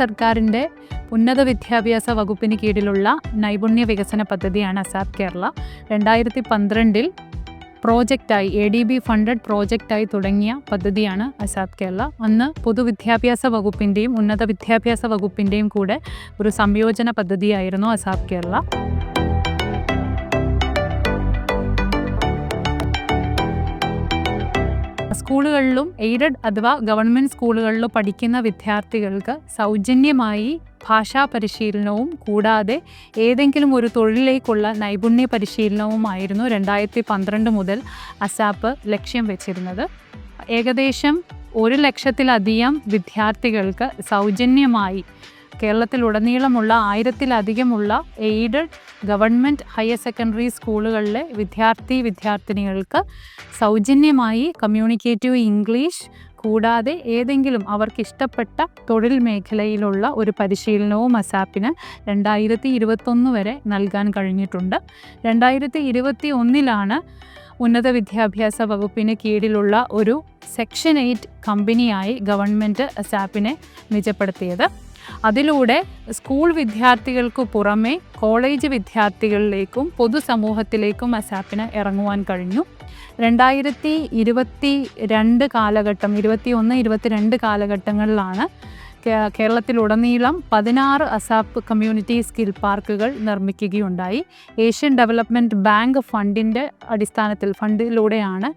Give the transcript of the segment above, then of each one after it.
സർക്കാരിന്റെ ഉന്നത വിദ്യാഭ്യാസ വകുപ്പിന് കീഴിലുള്ള നൈപുണ്യ വികസന പദ്ധതിയാണ് അസാപ് കേരള. രണ്ടായിരത്തി പന്ത്രണ്ടിൽ പ്രോജക്റ്റായി എ ഡി ബി ഫണ്ടഡ് പ്രോജക്റ്റായി തുടങ്ങിയ പദ്ധതിയാണ് അസാപ് കേരള. അന്ന് പൊതുവിദ്യാഭ്യാസ വകുപ്പിന്റെയും ഉന്നത വിദ്യാഭ്യാസ വകുപ്പിന്റെയും കൂടെ ഒരു സംയോജന പദ്ധതിയായിരുന്നു അസാപ് കേരള. സ്കൂളുകളിലും എയ്ഡഡ് അഥവാ ഗവൺമെന്റ് സ്കൂളുകളിലും പഠിക്കുന്ന വിദ്യാർത്ഥികൾക്ക് സൗജന്യമായി ഭാഷാ പരിശീലനവും കൂടാതെ ഏതെങ്കിലും ഒരു തൊഴിലേക്കുള്ള നൈപുണ്യ പരിശീലനവുമായിരുന്നു രണ്ടായിരത്തി പന്ത്രണ്ട് മുതൽ അസാപ്പ് ലക്ഷ്യം വെച്ചിരുന്നത്. ഏകദേശം ഒരു ലക്ഷത്തിലധികം വിദ്യാർത്ഥികൾക്ക് സൗജന്യമായി കേരളത്തിലുടനീളമുള്ള ആയിരത്തിലധികമുള്ള എയ്ഡഡ് ഗവൺമെന്റ് ഹയർ സെക്കൻഡറി സ്കൂളുകളിലെ വിദ്യാർത്ഥി വിദ്യാർത്ഥിനികൾക്ക് സൗജന്യമായി കമ്മ്യൂണിക്കേറ്റീവ് ഇംഗ്ലീഷ് കൂടാതെ ഏതെങ്കിലും അവർക്ക് ഇഷ്ടപ്പെട്ട തൊഴിൽ മേഖലയിലുള്ള ഒരു പരിശീലനവും അസാപ്പിന് രണ്ടായിരത്തി ഇരുപത്തൊന്ന് വരെ നൽകാൻ കഴിഞ്ഞിട്ടുണ്ട്. രണ്ടായിരത്തി ഇരുപത്തി ഒന്നിലാണ് ഉന്നത വിദ്യാഭ്യാസ വകുപ്പിന് കീഴിലുള്ള ഒരു സെക്ഷൻ എയ്റ്റ് കമ്പനിയായി ഗവൺമെന്റ് അസാപ്പിനെ നിജപ്പെടുത്തിയത്. അതിലൂടെ സ്കൂൾ വിദ്യാർത്ഥികൾക്ക് പുറമെ കോളേജ് വിദ്യാർത്ഥികളിലേക്കും പൊതുസമൂഹത്തിലേക്കും അസാപ്പിന് ഇറങ്ങുവാൻ കഴിഞ്ഞു. രണ്ടായിരത്തി ഇരുപത്തി രണ്ട് കാലഘട്ടം ഇരുപത്തി ഒന്ന് ഇരുപത്തിരണ്ട് കാലഘട്ടങ്ങളിലാണ് കേരളത്തിലുടനീളം പതിനാറ് അസാപ്പ് കമ്മ്യൂണിറ്റി സ്കിൽ പാർക്കുകൾ നിർമ്മിക്കുകയുണ്ടായി. ഏഷ്യൻ ഡെവലപ്മെന്റ് ബാങ്ക് ഫണ്ടിന്റെ അടിസ്ഥാനത്തിൽ ഫണ്ടിലൂടെയാണ്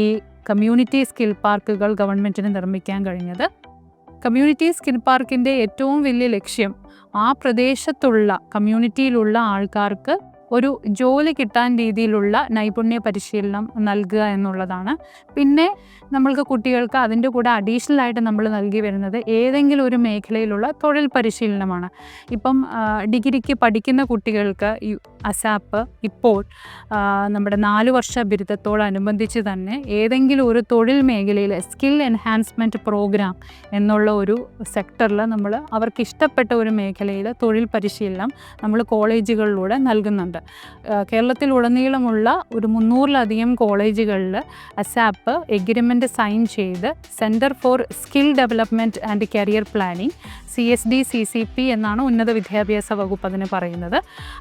ഈ കമ്മ്യൂണിറ്റി സ്കിൽ പാർക്കുകൾ ഗവൺമെന്റിന് നിർമ്മിക്കാൻ കഴിഞ്ഞത്. കമ്മ്യൂണിറ്റി സ്കിൻ പാർക്കിന്റെ ഏറ്റവും വലിയ ലക്ഷ്യം ആ പ്രദേശത്തുള്ള കമ്മ്യൂണിറ്റിയിലുള്ള ആൾക്കാർക്ക് ഒരു ജോലി കിട്ടാൻ രീതിയിലുള്ള നൈപുണ്യ പരിശീലനം നൽകുക എന്നുള്ളതാണ്. പിന്നെ നമ്മൾക്ക് കുട്ടികൾക്ക് അതിന്റെ കൂടെ അഡീഷണൽ ആയിട്ട് നമ്മൾ നൽകി വരുന്നത് ഏതെങ്കിലും ഒരു മേഖലയിലുള്ള തൊഴിൽ പരിശീലനമാണ്. ഇപ്പം ഡിഗ്രിക്ക് പഠിക്കുന്ന കുട്ടികൾക്ക് ഈ അസാപ്പ് ഇപ്പോൾ നമ്മുടെ നാല് വർഷ ബിരുദത്തോടനുബന്ധിച്ച് തന്നെ ഏതെങ്കിലും ഒരു തൊഴിൽ മേഖലയിൽ സ്കിൽ എൻഹാൻസ്മെന്റ് പ്രോഗ്രാം എന്നുള്ള ഒരു സെക്ടറിൽ നമ്മൾ അവർക്ക് ഇഷ്ടപ്പെട്ട ഒരു മേഖലയിൽ തൊഴിൽ പരിശീലനം നമ്മൾ കോളേജുകളിലൂടെ നൽകുന്നുണ്ട്. കേരളത്തിലുടനീളമുള്ള ഒരു മുന്നൂറിലധികം കോളേജുകളിൽ അസാപ്പ് എഗ്രിമെന്റ് സൈൻ ചെയ്ത് centre for skill development and career planning C S D C C P എന്നാണ് ഉന്നത വിദ്യാഭ്യാസ വകുപ്പ് അതിന് പറയുന്നത്.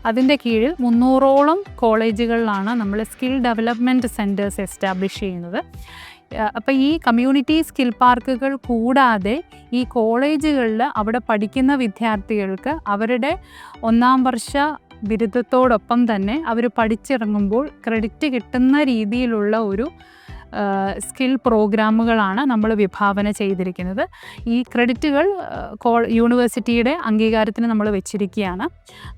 അതിന്റെ കീഴിൽ മുന്നൂറോളം കോളേജുകളിലാണ് നമ്മൾ സ്കിൽ ഡെവലപ്മെന്റ് സെന്റേഴ്സ് എസ്റ്റാബ്ലിഷ് ചെയ്യുന്നത്. അപ്പോൾ ഈ കമ്മ്യൂണിറ്റി സ്കിൽ പാർക്കുകൾ കൂടാതെ ഈ കോളേജുകളിൽ അവിടെ പഠിക്കുന്ന വിദ്യാർത്ഥികൾക്ക് അവരുടെ ഒന്നാം വർഷ ബിരുദത്തോടൊപ്പം തന്നെ അവർ പഠിച്ചിറങ്ങുമ്പോൾ ക്രെഡിറ്റ് കിട്ടുന്ന രീതിയിലുള്ള ഒരു സ്കിൽ പ്രോഗ്രാമുകളാണ് നമ്മൾ വിഭാവന ചെയ്തിരിക്കുന്നത്. ഈ ക്രെഡിറ്റുകൾ കോ യൂണിവേഴ്സിറ്റിയുടെ അംഗീകാരത്തിന് നമ്മൾ വെച്ചിരിക്കുകയാണ്.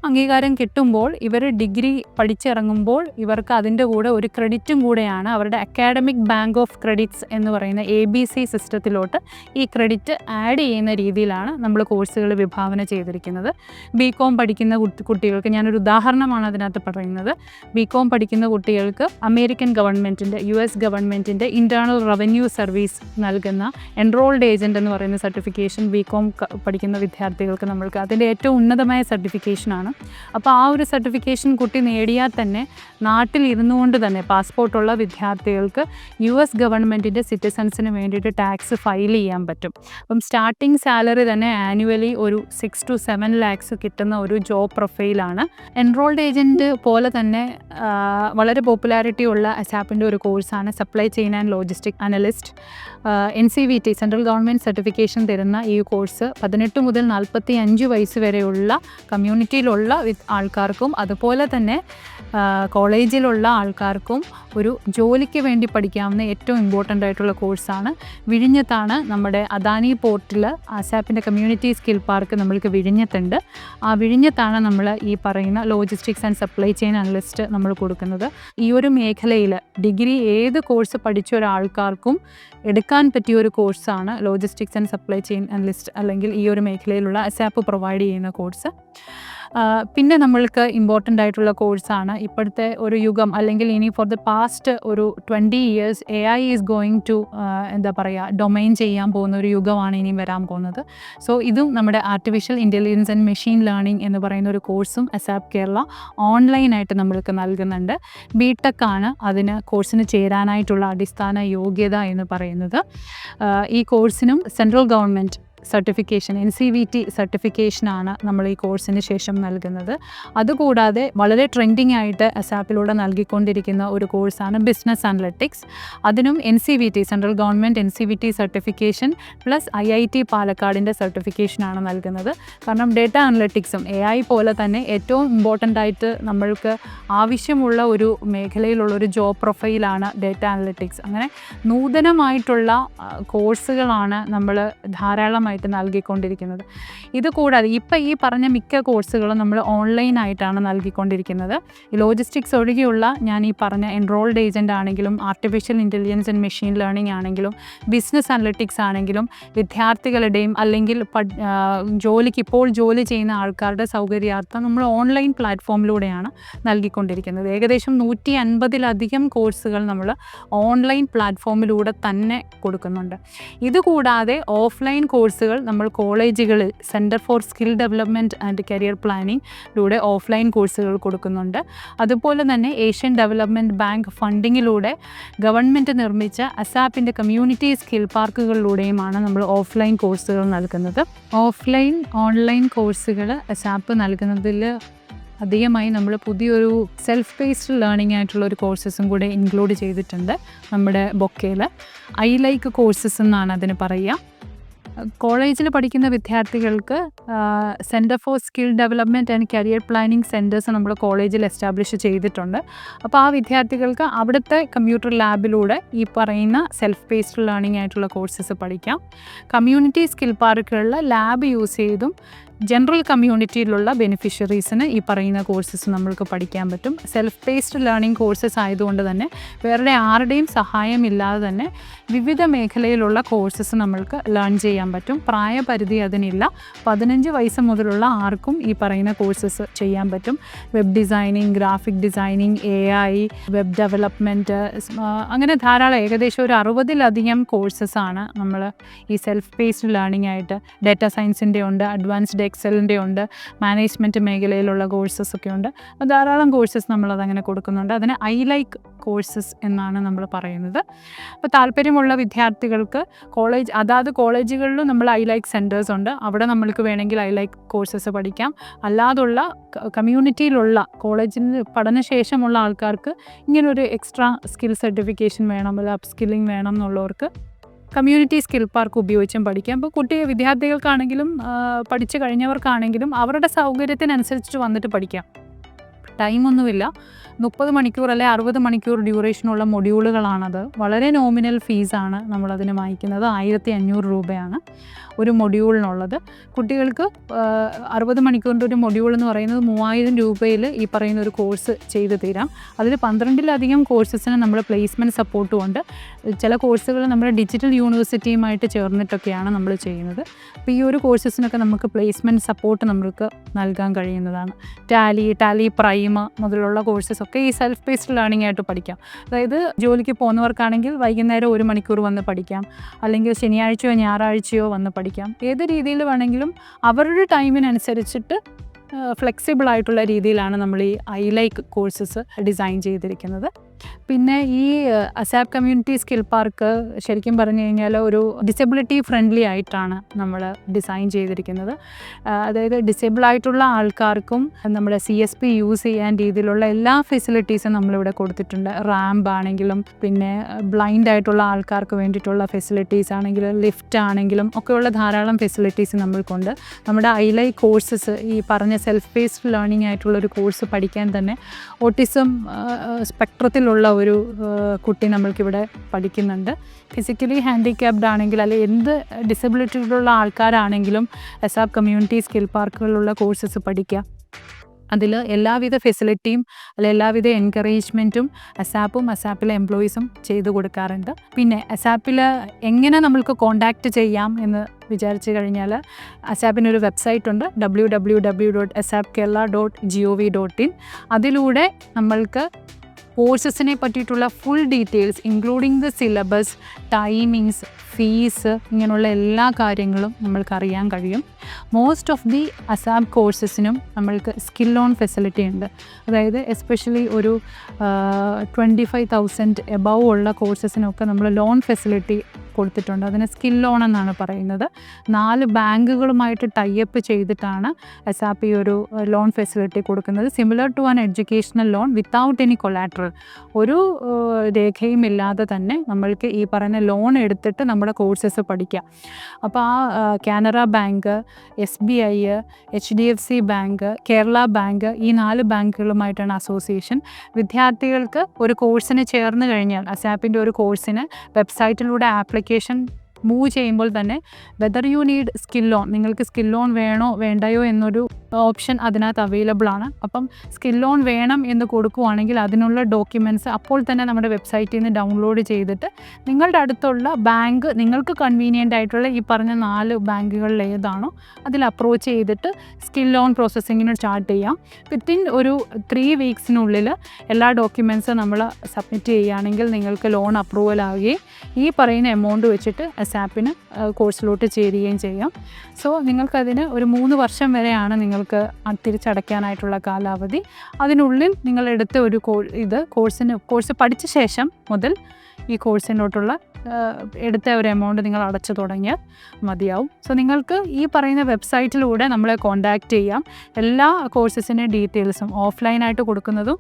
അംഗീകാരം കിട്ടുമ്പോൾ ഇവർ ഡിഗ്രി പഠിച്ചിറങ്ങുമ്പോൾ ഇവർക്ക് അതിന്റെ കൂടെ ഒരു ക്രെഡിറ്റും കൂടെയാണ് അവരുടെ അക്കാഡമിക് ബാങ്ക് ഓഫ് ക്രെഡിറ്റ്സ് എന്ന് പറയുന്ന എ ബി സി സിസ്റ്റത്തിലോട്ട് ഈ ക്രെഡിറ്റ് ആഡ് ചെയ്യുന്ന രീതിയിലാണ് നമ്മൾ കോഴ്സുകൾ വിഭാവന ചെയ്തിരിക്കുന്നത്. ബി കോം പഠിക്കുന്ന കുട്ടി- കുട്ടികൾക്ക് ഞാനൊരു ഉദാഹരണമാണ് അതിനകത്ത് പറയുന്നത്. ബി കോം പഠിക്കുന്ന കുട്ടികൾക്ക് അമേരിക്കൻ ഗവൺമെന്റിന്റെ യു എസ് ഗവൺമെന്റിന്റെ ഇന്റേർണൽ റവന്യൂ സർവീസ് നൽകുന്ന എൻറോൾഡ് ഏജന്റ് എന്ന് പറയുന്ന സർട്ടിഫിക്കേഷൻ ബി കോം പഠിക്കുന്ന വിദ്യാർത്ഥികൾക്ക് നമ്മൾക്ക് അതിന്റെ ഏറ്റവും ഉന്നതമായ സർട്ടിഫിക്കേഷനാണ് അപ്പോൾ ആ ഒരു സർട്ടിഫിക്കേഷൻ കുട്ടി നേടിയാൽ തന്നെ നാട്ടിൽ ഇരുന്നു കൊണ്ട് തന്നെ പാസ്പോർട്ടുള്ള വിദ്യാർത്ഥികൾക്ക് യു എസ് ഗവൺമെന്റിന്റെ സിറ്റിസൺസിന് വേണ്ടിയിട്ട് ടാക്സ് ഫയൽ ചെയ്യാൻ പറ്റും. അപ്പം സ്റ്റാർട്ടിംഗ് സാലറി തന്നെ ആനുവലി ഒരു സിക്സ് ടു സെവൻ ലാക്സ് കിട്ടുന്ന ഒരു ജോബ് പ്രൊഫൈലാണ് എൻറോൾഡ് ഏജന്റ് പോലെ തന്നെ വളരെ പോപ്പുലാരിറ്റി ഉള്ള അസാപ്പിന്റെ ഒരു കോഴ്സാണ് supply chain and logistic analyst N C V T central government certification തരുന്ന ഈ കോഴ്സ് പതിനെട്ട് മുതൽ നാൽപ്പത്തി അഞ്ച് വയസ്സ് വരെയുള്ള കമ്മ്യൂണിറ്റിയിലുള്ള ആൾക്കാർക്കും അതുപോലെ തന്നെ കോളേജിലുള്ള ആൾക്കാർക്കും ഒരു ജോലിക്ക് വേണ്ടി പഠിക്കാവുന്ന ഏറ്റവും ഇമ്പോർട്ടന്റ് ആയിട്ടുള്ള കോഴ്സാണ് വിഴിഞ്ഞത്താണ് നമ്മുടെ അദാനി പോർട്ടിൽ ആസാപ്പിന്റെ കമ്മ്യൂണിറ്റി സ്കിൽ പാർക്ക് നമ്മൾക്ക് വിഴിഞ്ഞത്തുണ്ട്. ആ വിഴിഞ്ഞത്താണ് നമ്മൾ ഈ പറയുന്ന logistics and supply chain analyst നമ്മൾ കൊടുക്കുന്നത്. ഈ ഒരു മേഖലയിൽ ഡിഗ്രി ഏത് കോഴ്സ് പഠിച്ച ഒരാൾക്കാർക്കും എടുക്കാൻ പറ്റിയ ഒരു കോഴ്സാണ് logistics and supply chain analyst അല്ലെങ്കിൽ ഈ ഒരു മേഖലയിലുള്ള അസാപ്പ് പ്രൊവൈഡ് ചെയ്യുന്ന കോഴ്സ്. പിന്നെ നമ്മൾക്ക് ഇമ്പോർട്ടന്റ് ആയിട്ടുള്ള കോഴ്സാണ് ഇപ്പോഴത്തെ ഒരു യുഗം അല്ലെങ്കിൽ ഇനി ഫോർ ദ പാസ്റ്റ് ഒരു twenty years A I is going to എന്താ പറയുക ഡൊമൈൻ ചെയ്യാൻ പോകുന്ന ഒരു യുഗമാണ് ഇനിയും വരാൻ പോകുന്നത്. സോ ഇതും നമ്മുടെ artificial intelligence and machine learning എന്ന് പറയുന്ന ഒരു കോഴ്സും അസാപ്പ് കേരള ഓൺലൈനായിട്ട് നമ്മൾക്ക് നൽകുന്നുണ്ട്. ബി ടെക് ആണ് അതിന് കോഴ്സിന് ചേരാനായിട്ടുള്ള അടിസ്ഥാന യോഗ്യത എന്ന് പറയുന്നത്. ഈ കോഴ്സിനും central government certification N C V T സർട്ടിഫിക്കേഷനാണ് നമ്മൾ ഈ കോഴ്സിന് ശേഷം നൽകുന്നത്. അതുകൂടാതെ വളരെ ട്രെൻഡിങ് ആയിട്ട് അസാപ്പിലൂടെ നൽകിക്കൊണ്ടിരിക്കുന്ന ഒരു കോഴ്സാണ് ബിസിനസ് അനലറ്റിക്സ് അതിനും N C V T central government N C V T certification plus I I T പാലക്കാടിന്റെ സർട്ടിഫിക്കേഷനാണ് നൽകുന്നത്. കാരണം ഡേറ്റ അനലറ്റിക്സും എ ഐ പോലെ തന്നെ ഏറ്റവും ഇമ്പോർട്ടന്റ് ആയിട്ട് നമ്മൾക്ക് ആവശ്യമുള്ള ഒരു മേഖലയിലുള്ള ഒരു ജോബ് പ്രൊഫൈലാണ് ഡേറ്റ അനലറ്റിക്സ് അങ്ങനെ നൂതനമായിട്ടുള്ള കോഴ്സുകളാണ് നമ്മൾ ധാരാളമായിട്ട് നൽകിക്കൊണ്ടിരിക്കുന്നത്. ഇത് കൂടാതെ ഇപ്പം ഈ പറഞ്ഞ മിക്ക കോഴ്സുകളും നമ്മൾ ഓൺലൈനായിട്ടാണ് നൽകിക്കൊണ്ടിരിക്കുന്നത്. ലോജിസ്റ്റിക്സ് ഒഴികെയുള്ള ഞാൻ ഈ പറഞ്ഞ എൻറോൾഡ് ഏജന്റ് ആണെങ്കിലും artificial intelligence and machine learning ആണെങ്കിലും ബിസിനസ് അനലറ്റിക്സ് ആണെങ്കിലും വിദ്യാർത്ഥികളുടെയും അല്ലെങ്കിൽ ജോലിക്ക് ഇപ്പോൾ ജോലി ചെയ്യുന്ന ആൾക്കാരുടെ സൗകര്യാർത്ഥം നമ്മൾ ഓൺലൈൻ പ്ലാറ്റ്ഫോമിലൂടെയാണ് നൽകിക്കൊണ്ടിരിക്കുന്നത്. ഏകദേശം നൂറ്റി അൻപതിലധികം കോഴ്സുകൾ നമ്മൾ ഓൺലൈൻ പ്ലാറ്റ്ഫോമിലൂടെ തന്നെ കൊടുക്കുന്നുണ്ട്. ഇതുകൂടാതെ ഓഫ്ലൈൻ കോഴ്സുകൾ നമ്മൾ കോളേജുകളിൽ centre for skill development and career പ്ലാനിങ്ങിലൂടെ offline കോഴ്സുകൾ കൊടുക്കുന്നുണ്ട്. അതുപോലെ തന്നെ ഏഷ്യൻ ഡെവലപ്മെന്റ് ബാങ്ക് ഫണ്ടിങ്ങിലൂടെ ഗവൺമെന്റ് നിർമ്മിച്ച അസാപ്പിന്റെ കമ്മ്യൂണിറ്റി സ്കിൽ പാർക്കുകളിലൂടെയുമാണ് നമ്മൾ ഓഫ്ലൈൻ കോഴ്സുകൾ നൽകുന്നത്. ഓഫ്ലൈൻ ഓൺലൈൻ കോഴ്സുകൾ അസാപ്പ് നൽകുന്നതിൽ അധികമായി നമ്മൾ പുതിയൊരു സെൽഫ് ബേസ്ഡ് ലേണിംഗ് ആയിട്ടുള്ള ഒരു കോഴ്സസും കൂടെ ഇൻക്ലൂഡ് ചെയ്തിട്ടുണ്ട് നമ്മുടെ ബൊക്കയിൽ ഐ ലൈക്ക് കോഴ്സസ് എന്നാണ് അതിന് പറയുക. കോളേജിൽ പഠിക്കുന്ന വിദ്യാർത്ഥികൾക്ക് centre for skill development and career planning centres നമ്മൾ കോളേജിൽ എസ്റ്റാബ്ലിഷ് ചെയ്തിട്ടുണ്ട്. അപ്പോൾ ആ വിദ്യാർത്ഥികൾക്ക് അവിടുത്തെ കമ്പ്യൂട്ടർ ലാബിലൂടെ ഈ പറയുന്ന സെൽഫ് ബേസ്ഡ് ലേണിംഗ് ആയിട്ടുള്ള കോഴ്സസ് പഠിക്കാം. കമ്മ്യൂണിറ്റി സ്കിൽ പാർക്കുകളിൽ ലാബ് യൂസ് ചെയ്തും ജനറൽ കമ്മ്യൂണിറ്റിയിലുള്ള ബെനിഫിഷ്യറീസിന് ഈ പറയുന്ന കോഴ്സസ് നമ്മൾക്ക് പഠിക്കാൻ പറ്റും. സെൽഫ് ബേസ്ഡ് ലേണിംഗ് കോഴ്സസ് ആയതുകൊണ്ട് തന്നെ വേറെ ആരുടെയും സഹായം ഇല്ലാതെ തന്നെ വിവിധ മേഖലയിലുള്ള കോഴ്സസ് നമ്മൾക്ക് ലേൺ ചെയ്യാൻ പറ്റും. പ്രായപരിധി അതിനില്ല. പതിനഞ്ച് വയസ്സ് മുതലുള്ള ആർക്കും ഈ പറയുന്ന കോഴ്സസ് ചെയ്യാൻ പറ്റും. Web designing graphic designing A I web development അങ്ങനെ ധാരാളം ഏകദേശം ഒരു അറുപതിലധികം കോഴ്സസ് ആണ് നമ്മൾ ഈ സെൽഫ് ബേസ്ഡ് ലേണിംഗ് ആയിട്ട് ഡാറ്റ സയൻസിന്റെ ഉണ്ട് അഡ്വാൻസ്ഡ് എക്സലിന്റെ ഉണ്ട് മാനേജ്മെന്റ് മേഖലയിലുള്ള കോഴ്സസ് ഒക്കെ ഉണ്ട്. അപ്പോൾ ധാരാളം കോഴ്സസ് നമ്മളതങ്ങനെ കൊടുക്കുന്നുണ്ട്. അതിന് ഐ ലൈക്ക് കോഴ്സസ് എന്നാണ് നമ്മൾ പറയുന്നത്. അപ്പോൾ താല്പര്യമുള്ള വിദ്യാർത്ഥികൾക്ക് കോളേജ് അതാത് കോളേജുകളിലും നമ്മൾ ഐ ലൈക്ക് സെന്റേഴ്സ് ഉണ്ട്. അവിടെ നമ്മൾക്ക് വേണമെങ്കിൽ ഐ ലൈക്ക് കോഴ്സസ് പഠിക്കാം. അല്ലാതുള്ള കമ്മ്യൂണിറ്റിയിലുള്ള പഠന പഠനശേഷമുള്ള ആൾക്കാർക്ക് ഇങ്ങനൊരു എക്സ്ട്രാ സ്കിൽ സർട്ടിഫിക്കേഷൻ വേണം അല്ലെങ്കിൽ അപ്സ്കില്ലിംഗ് വേണം എന്നുള്ളവർക്ക് കമ്മ്യൂണിറ്റി സ്കിൽ പാർക്ക് ഉപയോഗിച്ചും പഠിക്കാം. അപ്പോൾ കുട്ടി വിദ്യാർത്ഥികൾക്കാണെങ്കിലും പഠിച്ചു കഴിഞ്ഞവർക്കാണെങ്കിലും അവരുടെ സൗകര്യത്തിനനുസരിച്ചിട്ട് വന്നിട്ട് പഠിക്കാം. ടൈമൊന്നുമില്ല. മുപ്പത് മണിക്കൂർ അല്ലെ അറുപത് മണിക്കൂർ ഡ്യൂറേഷനുള്ള മൊഡ്യൂളുകളാണത്. വളരെ നോമിനൽ ഫീസാണ് നമ്മളതിന് വാങ്ങിക്കുന്നത്. ആയിരത്തി അഞ്ഞൂറ് രൂപയാണ് ഒരു മൊഡ്യൂളിനുള്ളത്. കുട്ടികൾക്ക് അറുപത് മണിക്കൂറിന്റെ ഒരു മൊഡ്യൂൾ എന്ന് പറയുന്നത് മൂവായിരം രൂപയിൽ ഈ പറയുന്ന ഒരു കോഴ്സ് ചെയ്തു തീരാം. അതിൽ പന്ത്രണ്ടിലധികം കോഴ്സസിന് നമ്മൾ പ്ലേസ്മെന്റ് സപ്പോർട്ടും ഉണ്ട്. ചില കോഴ്സുകൾ നമ്മൾ ഡിജിറ്റൽ യൂണിവേഴ്സിറ്റിയുമായിട്ട് ചേർന്നിട്ടൊക്കെയാണ് നമ്മൾ ചെയ്യുന്നത്. അപ്പോൾ ഈ ഒരു കോഴ്സസിനൊക്കെ നമുക്ക് പ്ലേസ്മെന്റ് സപ്പോർട്ട് നമുക്ക് നൽകാൻ കഴിയുന്നതാണ്. ടാലി ടാലി പ്രൈമ മുതലുള്ള കോഴ്സസ് ഒക്കെ ഈ സെൽഫ് ബേസ്ഡ് ലേണിംഗ് ആയിട്ട് പഠിക്കാം. അതായത് ജോലിക്ക് പോകുന്നവർക്കാണെങ്കിൽ വൈകുന്നേരം ഒരു മണിക്കൂർ വന്ന് പഠിക്കാം. അല്ലെങ്കിൽ ശനിയാഴ്ചയോ ഞായറാഴ്ചയോ വന്ന് പഠിക്കാം. ഏത് രീതിയിൽ വേണമെങ്കിലും അവരുടെ ടൈമിനനുസരിച്ചിട്ട് ഫ്ലെക്സിബിൾ ആയിട്ടുള്ള രീതിയിലാണ് നമ്മൾ ഈ ഐ ലൈക്ക് കോഴ്സസ് ഡിസൈൻ ചെയ്തിരിക്കുന്നത്. പിന്നെ ഈ അസാബ് കമ്മ്യൂണിറ്റി സ്കിൽ പാർക്ക് ശരിക്കും പറഞ്ഞു കഴിഞ്ഞാൽ ഒരു ഡിസബിലിറ്റി ഫ്രണ്ട്ലി ആയിട്ടാണ് നമ്മൾ ഡിസൈൻ ചെയ്തിരിക്കുന്നത്. അതായത് ഡിസേബിൾ ആയിട്ടുള്ള ആൾക്കാർക്കും നമ്മുടെ സി എസ് പി യൂസ് ചെയ്യാൻ രീതിയിലുള്ള എല്ലാ ഫെസിലിറ്റീസും നമ്മളിവിടെ കൊടുത്തിട്ടുണ്ട്. റാമ്പ് ആണെങ്കിലും പിന്നെ ബ്ലൈൻഡ് ആയിട്ടുള്ള ആൾക്കാർക്ക് വേണ്ടിയിട്ടുള്ള ഫെസിലിറ്റീസ് ആണെങ്കിലും ലിഫ്റ്റ് ആണെങ്കിലും ഒക്കെയുള്ള ധാരാളം ഫെസിലിറ്റീസ് നമ്മൾക്കുണ്ട്. നമ്മുടെ ഐലൈ കോഴ്സസ് ഈ പറഞ്ഞ സെൽഫ് ബേസ്ഡ് ലേണിംഗ് ആയിട്ടുള്ള ഒരു കോഴ്സ് പഠിക്കാൻ തന്നെ ഓട്ടിസം സ്പെക്ട്രത്തിലുള്ള ഒരു കുട്ടി നമ്മൾക്കിവിടെ പഠിക്കുന്നുണ്ട്. ഫിസിക്കലി ഹാൻഡിക്യാപ്ഡ് ആണെങ്കിൽ അല്ലെ എന്ത് ഡിസബിലിറ്റിയിലുള്ള ആൾക്കാരാണെങ്കിലും എസാബ് കമ്മ്യൂണിറ്റി സ്കിൽ പാർക്കുകളിലുള്ള കോഴ്സസ് പഠിക്കുക. അതിൽ എല്ലാവിധ ഫെസിലിറ്റിയും അല്ലെ എല്ലാവിധ എൻകറേജ്മെന്റും അസാപ്പും അസാപ്പിലെ എംപ്ലോയീസും ചെയ്തു കൊടുക്കാറുണ്ട്. പിന്നെ അസാപ്പിൽ എങ്ങനെ നമ്മൾക്ക് കോണ്ടാക്റ്റ് ചെയ്യാം എന്ന് വിചാരിച്ചു കഴിഞ്ഞാൽ അസാപ്പിനൊരു വെബ്സൈറ്റ് ഉണ്ട് W W W dot ASAP Kerala dot G O V dot in അതിലൂടെ നമ്മൾക്ക് കോഴ്സസിനെ പറ്റിയിട്ടുള്ള full details including the syllabus timings fees ഇങ്ങനെയുള്ള എല്ലാ കാര്യങ്ങളും നമ്മൾക്ക് അറിയാൻ കഴിയും. മോസ്റ്റ് ഓഫ് ദി അസാബ് കോഴ്സസിനും നമ്മൾക്ക് സ്കിൽ ലോൺ ഫെസിലിറ്റി ഉണ്ട്. അതായത് എസ്പെഷ്യലി ഒരു ട്വന്റി ഫൈവ് തൗസൻഡ് എബവ് ഉള്ള കോഴ്സസിനൊക്കെ നമ്മൾ ലോൺ ഫെസിലിറ്റി കൊടുത്തിട്ടുണ്ട്. അതിന് സ്കിൽ ലോൺ എന്നാണ് പറയുന്നത്. നാല് ബാങ്കുകളുമായിട്ട് ടൈപ്പ് ചെയ്തിട്ടാണ് എസ് ആർ പി ഒരു ലോൺ ഫെസിലിറ്റി കൊടുക്കുന്നത്. Similar to an educational loan without any collateral ഒരു രേഖയും ഇല്ലാതെ തന്നെ നമ്മൾക്ക് ഈ പറയുന്ന ലോൺ എടുത്തിട്ട് നമ്മുടെ കോഴ്സസ് പഠിക്കാം. അപ്പോൾ ആ Canara bank S B I H D F C bank Kerala bank ഈ നാല് ബാങ്കുകളുമായിട്ടാണ് അസോസിയേഷൻ വിദ്യാർത്ഥികൾക്ക് ഒരു കോഴ്സിന് ചേർന്ന് കഴിഞ്ഞാൽ അസാപ്പിന്റെ ഒരു കോഴ്സിന് വെബ്സൈറ്റിലൂടെ application മൂവ് ചെയ്യുമ്പോൾ തന്നെ whether you need skill loan നിങ്ങൾക്ക് സ്കിൽ ലോൺ വേണോ വേണ്ടയോ എന്നൊരു ഓപ്ഷൻ അതിനകത്ത് അവൈലബിൾ ആണ്. അപ്പം സ്കിൽ ലോൺ വേണം എന്ന് കൊടുക്കുവാണെങ്കിൽ അതിനുള്ള ഡോക്യുമെന്റ്സ് അപ്പോൾ തന്നെ നമ്മുടെ വെബ്സൈറ്റിൽ നിന്ന് ഡൗൺലോഡ് ചെയ്തിട്ട് നിങ്ങളുടെ അടുത്തുള്ള ബാങ്ക് നിങ്ങൾക്ക് കൺവീനിയന്റ് ആയിട്ടുള്ള ഈ പറഞ്ഞ നാല് ബാങ്കുകളിൽ ഏതാണോ അതിൽ അപ്രോച്ച് ചെയ്തിട്ട് സ്കിൽ ലോൺ പ്രോസസ്സിങ്ങിന് സ്റ്റാർട്ട് ചെയ്യാം. വിത്തിൻ ഒരു ത്രീ വീക്സിനുള്ളിൽ എല്ലാ ഡോക്യുമെന്റ്സും നമ്മൾ സബ്മിറ്റ് ചെയ്യുകയാണെങ്കിൽ നിങ്ങൾക്ക് ലോൺ അപ്രൂവൽ ആവുകയും ഈ പറയുന്ന എമൗണ്ട് വെച്ചിട്ട് എസാപ്പിന് കോഴ്സിലോട്ട് ചേരുകയും ചെയ്യാം. സോ നിങ്ങൾക്കതിന് ഒരു മൂന്ന് വർഷം വരെയാണ് നിങ്ങൾക്ക് തിരിച്ചടയ്ക്കാനായിട്ടുള്ള കാലാവധി. അതിനുള്ളിൽ നിങ്ങളെടുത്ത ഒരു കോ ഇത് കോഴ്സിന് കോഴ്സ് പഠിച്ച ശേഷം മുതൽ ഈ കോഴ്സിനോട്ടുള്ള എടുത്ത ഒരു എമൗണ്ട് നിങ്ങൾ അടച്ചു തുടങ്ങിയാൽ മതിയാവും. സോ നിങ്ങൾക്ക് ഈ പറയുന്ന വെബ്സൈറ്റിലൂടെ നമ്മളെ കോൺടാക്റ്റ് ചെയ്യാം. എല്ലാ കോഴ്സസിന്റെ ഡീറ്റെയിൽസും ഓഫ്ലൈനായിട്ട് കൊടുക്കുന്നതും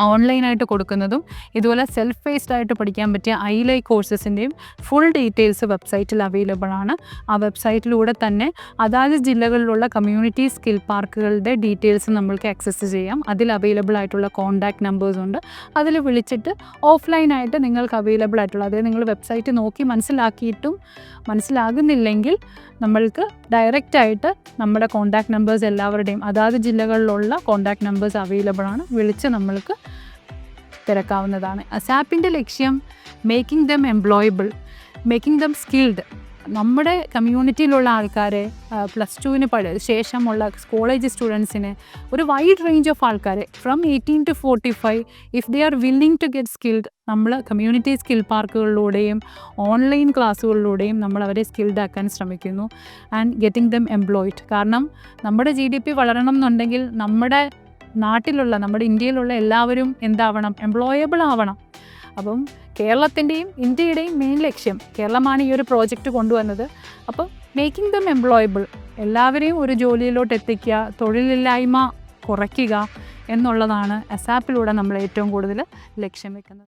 ഓൺലൈനായിട്ട് കൊടുക്കുന്നതും ഇതുപോലെ സെൽഫ് ബേസ്ഡ് ആയിട്ട് പഠിക്കാൻ പറ്റിയ ഐ ലൈ കോഴ്സസിന്റെയും ഫുൾ ഡീറ്റെയിൽസ് വെബ്സൈറ്റിൽ അവൈലബിൾ ആണ്. ആ വെബ്സൈറ്റിലൂടെ തന്നെ അതാത് ജില്ലകളിലുള്ള കമ്മ്യൂണിറ്റി സ്കിൽ പാർക്കുകളുടെ ഡീറ്റെയിൽസ് നമ്മൾക്ക് ആക്സസ് ചെയ്യാം. അതിൽ അവൈലബിൾ ആയിട്ടുള്ള കോൺടാക്ട് നമ്പേഴ്സ് ഉണ്ട്. അതിൽ വിളിച്ചിട്ട് ഓഫ്ലൈനായിട്ട് നിങ്ങൾക്ക് അവൈലബിൾ ആയിട്ടുള്ള അതായത് നിങ്ങൾ വെബ്സൈറ്റ് നോക്കി മനസ്സിലാക്കിയിട്ടും മനസ്സിലാകുന്നില്ലെങ്കിൽ നമ്മൾക്ക് ഡയറക്റ്റ് ആയിട്ട് നമ്മുടെ കോൺടാക്ട് നമ്പേഴ്സ് എല്ലാവരുടെയും അതാത് ജില്ലകളിലുള്ള കോൺടാക്ട് നമ്പേഴ്സ് അവൈലബിൾ ആണ്. വിളിച്ച് നമ്മൾക്ക് തിരക്കാവുന്നതാണ്. അസാപ്പിന്റെ ലക്ഷ്യം making them employable making them skilled നമ്മുടെ കമ്മ്യൂണിറ്റിയിലുള്ള ആൾക്കാരെ പ്ലസ് ടുവിന് പഠ ശേഷമുള്ള കോളേജ് സ്റ്റുഡൻസിന് ഒരു വൈഡ് റേഞ്ച് ഓഫ് ആൾക്കാരെ from eighteen to forty five if they are willing to get skilled നമ്മൾ കമ്മ്യൂണിറ്റി സ്കിൽ പാർക്കുകളിലൂടെയും ഓൺലൈൻ ക്ലാസ്സുകളിലൂടെയും നമ്മൾ അവരെ സ്കിൽഡ് ആക്കാൻ ശ്രമിക്കുന്നു ആൻഡ് ഗെറ്റിംഗ് ദം എംപ്ലോയിഡ് കാരണം നമ്മുടെ ജി ഡി പി വളരണം എന്നുണ്ടെങ്കിൽ നമ്മുടെ നാട്ടിലുള്ള നമ്മുടെ ഇന്ത്യയിലുള്ള എല്ലാവരും എന്താവണം? എംപ്ലോയബിൾ ആവണം. അപ്പം കേരളത്തിന്റെയും ഇന്ത്യയുടെയും മെയിൻ ലക്ഷ്യം കേരളമാണ് ഈ ഒരു പ്രോജക്റ്റ് കൊണ്ടുവന്നത്. അപ്പം മേക്കിംഗ് ദം എംപ്ലോയബിൾ എല്ലാവരെയും ഒരു ജോലിയിലോട്ട് എത്തിക്കുക തൊഴിലില്ലായ്മ കുറയ്ക്കുക എന്നുള്ളതാണ് അസാപ്പിലൂടെ നമ്മൾ ഏറ്റവും കൂടുതൽ ലക്ഷ്യം വെക്കുന്നത്.